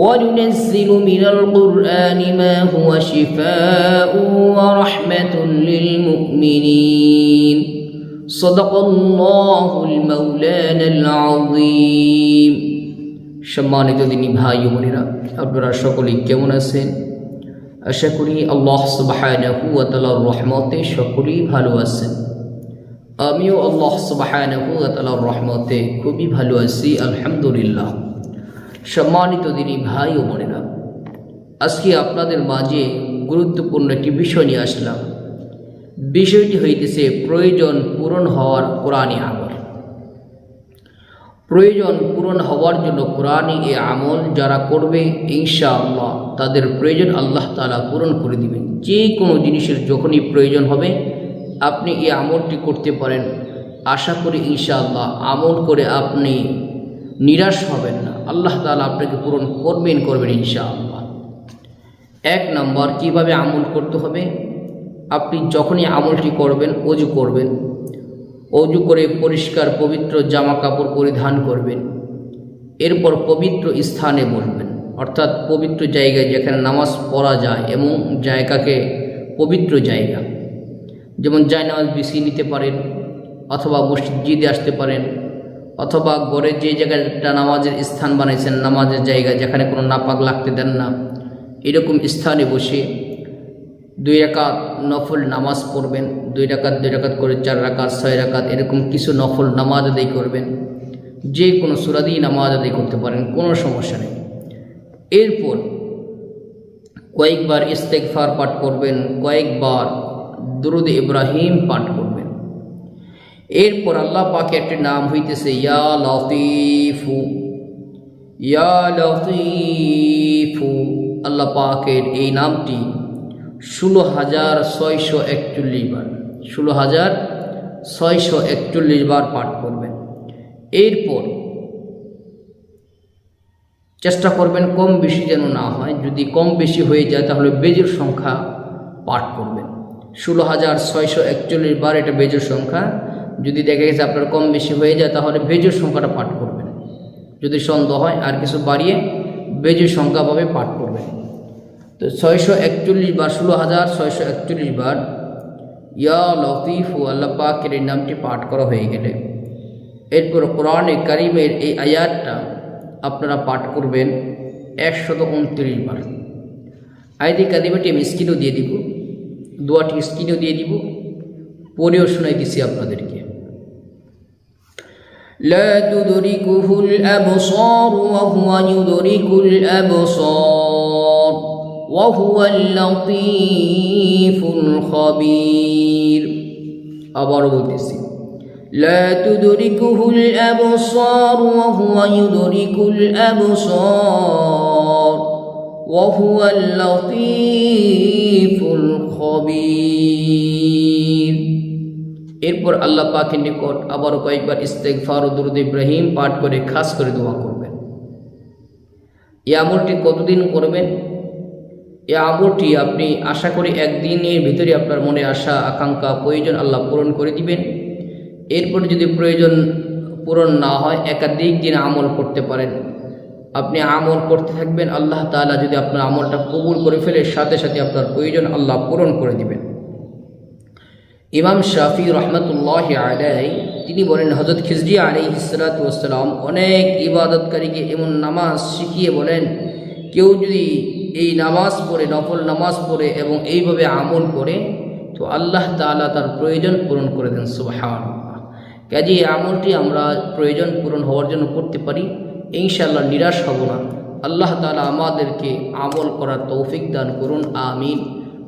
وننزل من القرآن ما هو شفاء ورحمة للمؤمنين صدق الله المولانا العظيم সম্মানিত দিনী ভাই ও বোনেরা আপনারা সকলেই কেমন আছেন আশা করি আল্লাহ সুবাহানাহু ওয়া তাআলার রহমতে সকলেই ভালো আছেন আমিও আল্লাহ সুবাহানাহু ওয়া তাআলার রহমতে খুবই ভালো আছি আলহামদুলিল্লাহ সম্মানিত দিনী ভাই ও বোনেরা, আজকে আপনাদের মাঝে গুরুত্বপূর্ণ একটি বিষয় নিয়ে আসলাম। বিষয়টি হইতেছে প্রয়োজন পূরণ হওয়ার কোরআনী আমল। প্রয়োজন পূরণ হওয়ার জন্য কোরআনী এ আমল যারা করবে, ইনশাআল্লাহ তাদের প্রয়োজন আল্লাহ তালা পূরণ করে দিবেন। যে কোনো জিনিসের যখনই প্রয়োজন হবে, আপনি এই আমলটি করতে পারেন। আশা করি ইনশাআল্লাহ আমল করে আপনি নিরাশ হবেন না। আল্লাহ তালা আপনাকে পূরণ করবেন করবেন ইনশাআল্লাহ। এক নম্বর, কীভাবে আমল করতে হবে? আপনি যখনই আমলটি করবেন, অজু করবেন। অজু করে পরিষ্কার, পবিত্র জামা কাপড় পরিধান করবেন। এরপর পবিত্র স্থানে বসবেন। অর্থাৎ পবিত্র জায়গায় যেখানে নামাজ পড়া যায় এবং জায়গাকে পবিত্র জায়গা। যেমন জায়নামাজ বিছিয়ে নিতে পারেন অথবা মসজিদে আসতে পারেন। অথবা ঘরে যে জায়গাটা নামাজের স্থান বানাইছেন নামাজের জায়গা যেখানে কোনো নাপাক লাগতে দেন না, এরকম স্থানে বসে দুই রাকাত নফল নামাজ পড়বেন, দুই রাকাত দুই রাকাত করে চার রাকাত, ছয় রাকাত, এরকম কিছু নফল নামাজ আদায় করবেন, যে কোনো সুরাদি নামাজ আদায় করতে পারেন, কোনো সমস্যা নেই। এরপর কয়েকবার ইস্তেকফার পাঠ করবেন, কয়েকবার দুরুদ ইব্রাহিম পাঠ করবেন এরপর আল্লাহ পাকে একটি নাম হইতেছে, ইয়া লতিফু। ইয়া লতিফু। আল্লাহ পাকের এই নামটি ষোলো হাজার ছয়শো একচল্লিশ বার ষোলো হাজার ছয়শো একচল্লিশ বার পাঠ করবেন। এরপর চেষ্টা করবেন কম বেশি যেন না হয়, যদি কম বেশি হয়ে যায় তাহলে বেজের সংখ্যা পাঠ করবেন। ষোলো হাজার ছয়শো একচল্লিশ বার এটা বেজের সংখ্যা যদি দেখা গেছে আপনার কম বেশি হয়ে যায়, তাহলে বেজের সংখ্যাটা পাঠ করবেন। যদি সন্দেহ হয়, আর কিছু বাড়িয়ে বেজের সংখ্যাভাবে পাঠ করবেন। তো ছয়শো একচল্লিশ বার ষোলো হাজার ছয়শো একচল্লিশ বার ইয়া লতিফ আল্লাহ পাকের এই নামটি পাঠ করা হয়ে গেলে। এরপর কোরআনে কারিমের এই আয়াতটা আপনারা পাঠ করবেন একশত উনত্রিশ বার। আইদি কাদিমাটি আমি স্ক্রিনও দিয়ে দিব, দোয়াটি স্ক্রিনও দিয়ে দিব পরেও শোনাই দিছি আপনাদেরকে। لا تدركه الأبصار وهو يدرك الأبصار وهو اللطيف الخبير আবারও বলতেছি لا تدركه الأبصار وهو يدرك الأبصار وهو اللطيف الخبير এরপর আল্লাহ পাকের নিকট আবারও কয়েকবার ইস্তেগফার ও ইব্রাহিম পাঠ করে খাস করে দোয়া করবেন। এই আমলটি কতদিন করবেন? এই আমলটি আপনি আশা করি একদিনের ভিতরে আপনার মনে আশা, আকাঙ্ক্ষা, প্রয়োজন আল্লাহ পূরণ করে দিবেন। এরপর যদি প্রয়োজন পূরণ না হয়, একাধিক দিন আমল করতে পারেন। আপনি আমল করতে থাকবেন, আল্লাহ তাআলা যদি আপনার আমলটা কবুল করে ফেলে, সাথে সাথে আপনার প্রয়োজন আল্লাহ পূরণ করে দিবেন। ইমাম শাফি রহমতুল্লাহ আলাই তিনি বলেন হজরত খিজরি আলী ইসলাতাম অনেক ইবাদতকারীকে এমন নামাজ শিখিয়ে বলেন, কেউ যদি এই নামাজ পড়ে, নফল নামাজ পড়ে এবং এইভাবে আমল করে, তো আল্লাহ তালা তার প্রয়োজন পূরণ করে দেন সুবাহান কাজে এই আমলটি আমরা প্রয়োজন পূরণ হওয়ার জন্য করতে পারি ইনশাল্লাহ নিরাশ হব না। আল্লাহ তালা আমাদেরকে আমল করার তৌফিক দান করুন, আমিন।